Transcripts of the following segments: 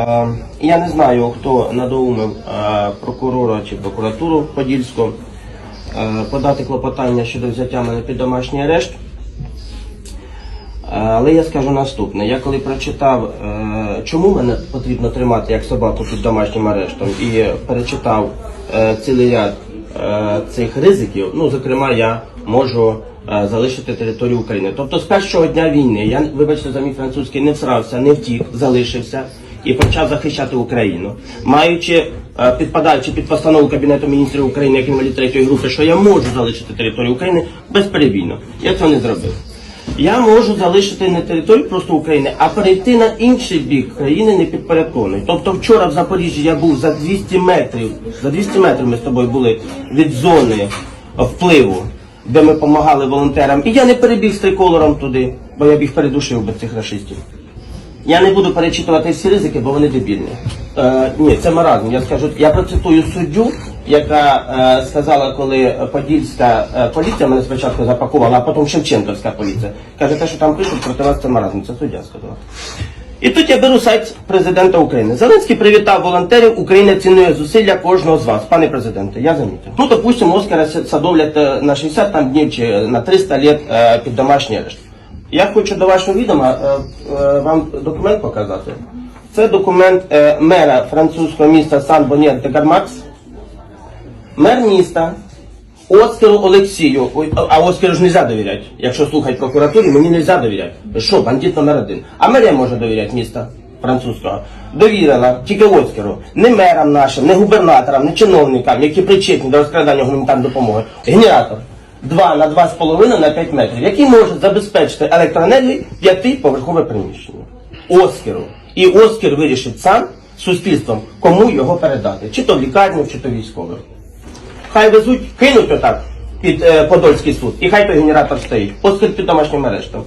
Е, Я не знаю, хто надоумив е, прокурора чи прокуратуру Подільську е, подати клопотання щодо взяття мене під домашній арешт. Але я скажу наступне. Я коли прочитав, чому мене потрібно тримати як собаку під домашнім арештом, і перечитав цілий ряд цих ризиків, ну, зокрема, я можу залишити територію України. Тобто з першого дня війни я, вибачте, за мій французький не всрався, не втік, залишився і почав захищати Україну, маючи е, підпадаючи під постанову Кабінету міністрів України, як інвалід третьої групи, що я можу залишити територію України безперебійно. Я цього не зробив. Я можу залишити не територію просто України, а перейти на інший бік країни не підпорядкований. Тобто вчора в Запоріжжі я був за 200 метрів, за 200 метрів ми з тобою були від зони впливу, де ми допомагали волонтерам. І я не перебіг з триколором туди, бо я б їх передушив би цих расистів. Я не буду перечитувати всі ризики, бо вони дебільні. Е, ні, це маразм. Я скажу, я процитую суддю, яка е, сказала, коли подільська е, поліція мене спочатку запакувала, а потім Шевченківська поліція. Каже, те, що там пишуть проти вас, це маразм. Це суддя сказала. І тут я беру сайт президента України. Зеленський привітав волонтерів. Україна цінує зусилля кожного з вас. Пане президенте, я замітив. Ну, допустимо, Оскара садовлять е, на 60 там днів чи на 300 лет е, під домашній арешт. Я хочу до вашого відома е, е, вам документ показати. Це документ е, мера французького міста сан бонєр де гармакс Мер міста Оскару Олексію. А- а Оскару ж не можна довіряти. Якщо слухати прокуратурі, мені не можна довіряти. Що, бандит номер один. А мерія може довіряти міста французького. Довірила тільки Оскару. Не мерам нашим, не губернаторам, не чиновникам, які причетні до розкрадання гуманітарної допомоги. Генератор. 2 на 2,5 на 5 метрів, який може забезпечити електроенергію п'ятиповерхове приміщення. Оскару. І Оскар вирішить сам суспільством, кому його передати. Чи то в лікарню, чи то військових. Хай везуть, кинуть отак під е, Подольський суд, і хай той генератор стоїть. Оскар під домашнім арештом.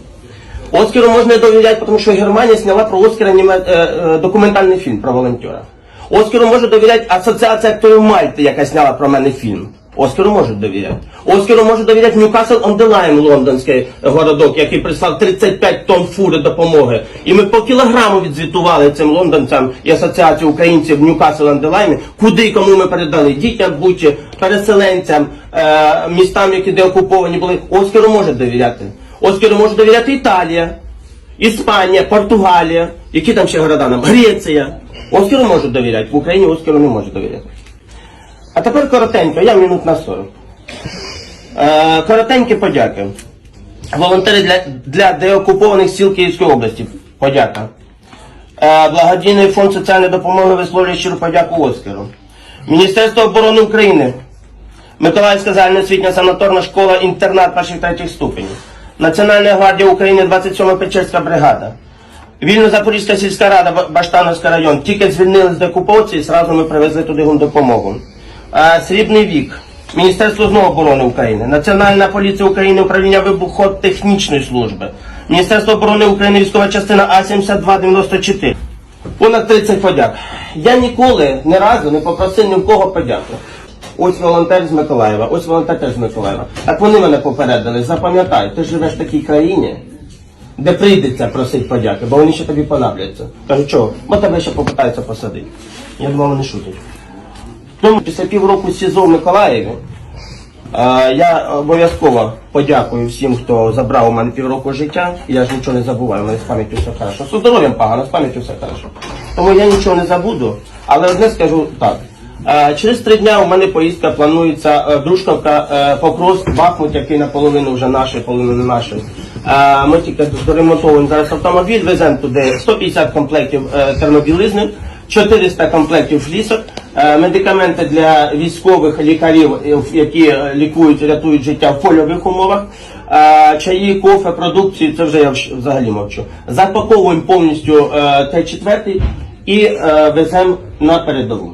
Оскару можна довіряти, тому що Германія зняла про Оскара е, е, документальний фільм про волонтера. Оскару може довіряти Асоціація акторів Мальти, яка зняла про мене фільм. Оскару можуть довіряти. Оскару може довіряти Ньюкасл the лондонський городок, який прислав 35 тонн фури допомоги. І ми по кілограму відзвітували цим лондонцям і асоціації українців Ньюкасл Lime, куди і кому ми передали дітям, бучі, переселенцям, е, містам, які деокуповані були. Оскару може довіряти. Оскару може довіряти Італія. Іспанія, Португалія, які там ще города нам? Греція. Оскару можуть довіряти, в Україні Оскару не можуть довіряти. А тепер коротенько, я минут на 40. Е, коротенькі подяки. Волонтери для, для деокупованих сіл Київської області. Подяка. Е, благодійний фонд соціальної допомоги висловлює щиру подяку Оскару. Міністерство оборони України. Миколаївська загальноосвітня санаторна школа інтернат перших третіх ступенів. Національна гвардія України, 27 Печерська бригада. Вільно-Запорізька сільська рада, Ба- Баштановський район. Тільки звільнили з деокупації, зразу ми привезли туди допомогу. Срібний вік. Міністерство знову оборони України, Національна поліція України, управління вибухотехнічної служби, Міністерство оборони України, військова частина А-7294. Понад 30 подяк. Я ніколи ні разу не попросив ні в кого подяку. Ось волонтер з Миколаєва, ось волонтер з Миколаєва. Так вони мене попередили. Запам'ятай, ти живеш в такій країні, де прийдеться просити подяки, бо вони ще тобі понадобляться. Кажу, чого? Бо тебе ще попитаються посадити. Я думав, вони шутять. Тому після півроку СІЗО в Миколаєві е, я обов'язково подякую всім, хто забрав у мене півроку життя. Я ж нічого не забуваю, у мене з пам'яттю все хорошо. З здоров'ям погано, з пам'яттю все хорошо. Тому я нічого не забуду, але одне скажу так. Е, Через три дня у мене поїздка планується е, Дружковка, Покрос, Бахмут, який наполовину вже наш, половину не наш. Е, Ми тільки доремонтовуємо зараз автомобіль, веземо туди 150 комплектів термобілизни, 400 комплектів флісок, е, медикаменти для військових лікарів, е, які е, лікують, рятують життя в польових умовах, чаї, кофе, продукцію, це вже я взагалі мовчу. Запаковуємо повністю е, Т-4 і веземо на передову.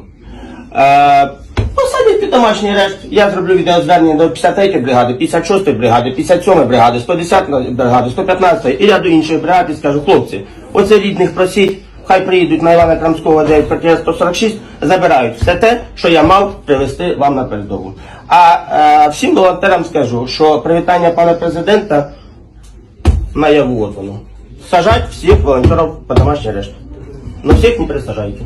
Посадять домашній арешт. Я зроблю відеозвернення до 53-ї бригади, 56-ї бригади, 57-ї бригади, 110-ї бригади, 115-ї і ряду інших бригад і скажу, хлопці, оце рідних просіть, хай приїдуть на Івана Крамського 9 Партія 146, забирають все те, що я мав привезти вам на передову. А е, всім волонтерам скажу, що привітання пана президента наяву от воно. Сажать всіх волонтерів по домашній арешт. Но всіх не присажайте.